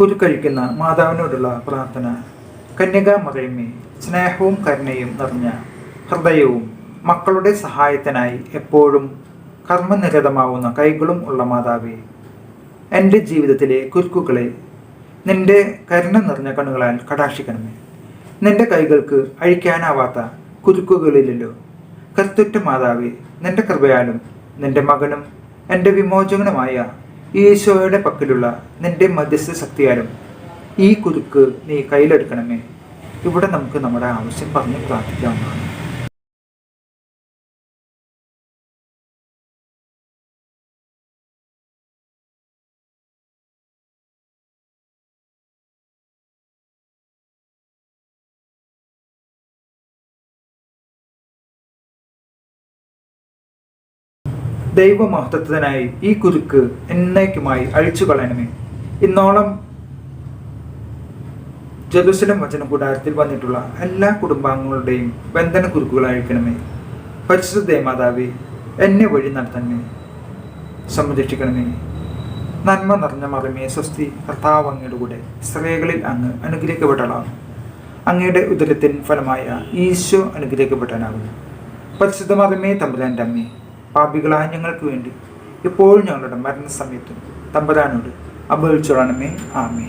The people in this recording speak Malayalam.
കുരുക്കഴിക്കുന്ന മാതാവിനോടുള്ള പ്രാർത്ഥന. കന്യകാമറിയമ്മേ സ്നേഹവും കരുണയും നിറഞ്ഞ ഹൃദയവും മക്കളുടെ സഹായത്തിനായി എപ്പോഴും കർമ്മനിരതമാവുന്ന കൈകളും ഉള്ള മാതാവേ എന്റെ ജീവിതത്തിലെ കുരുക്കുകളെ നിന്റെ കരുണ നിറഞ്ഞ കണ്ണുകളാൽ കടാക്ഷിക്കണമേ. നിന്റെ കൈകൾക്ക് അഴിക്കാനാവാത്ത കുരുക്കുകളില്ലല്ലോ. കർത്തുറ്റ മാതാവേ നിന്റെ കൃപയാലും നിന്റെ മകനും എന്റെ വിമോചകനുമായ ഈശോയുടെ പക്കലുള്ള നിന്റെ മധ്യസ്ഥ ശക്തിയാലും ഈ കുരുക്ക് നീ കയ്യിലെടുക്കണമേ. ഇവിടെ നമുക്ക് നമ്മുടെ ആവശ്യം പറഞ്ഞ് പ്രാർത്ഥിക്കാവുന്നതാണ്. ദൈവമഹത്വത്തിനായി ഈ കുരുക്ക് എന്നേക്കുമായി അഴിച്ചു കളയണമേ ഇന്നോളം ജെറുസലം വചന കൂടാരത്തിൽ വന്നിട്ടുള്ള എല്ലാ കുടുംബാംഗങ്ങളുടെയും ബന്ധന കുരുക്കുകൾ അഴിക്കണമേ. പരിശുദ്ധ മാതാവേ എന്നെ വഴി നടത്തണമേ. സംരക്ഷിക്കണമേ. നന്മ നിറഞ്ഞ മറമേ സ്വസ്തി കർത്താവ് അങ്ങയുടെ കൂടെ സ്ത്രീകളിൽ അങ്ങ് അനുഗ്രഹിക്കപ്പെട്ടളാണ് അങ്ങയുടെ ഉദരത്തിൻ ഫലമായ ഈശോ അനുഗ്രഹിക്കപ്പെട്ടനാകുന്നു പരിശുദ്ധ മറമേ തമ്പുരാന്റെ അമ്മേ പാപികളായ ഞങ്ങൾക്ക് വേണ്ടി ഇപ്പോഴും ഞങ്ങളുടെ മരണസമയത്തും തമ്പുരാനോട് അപേക്ഷിച്ചോളണമേ. ആമേ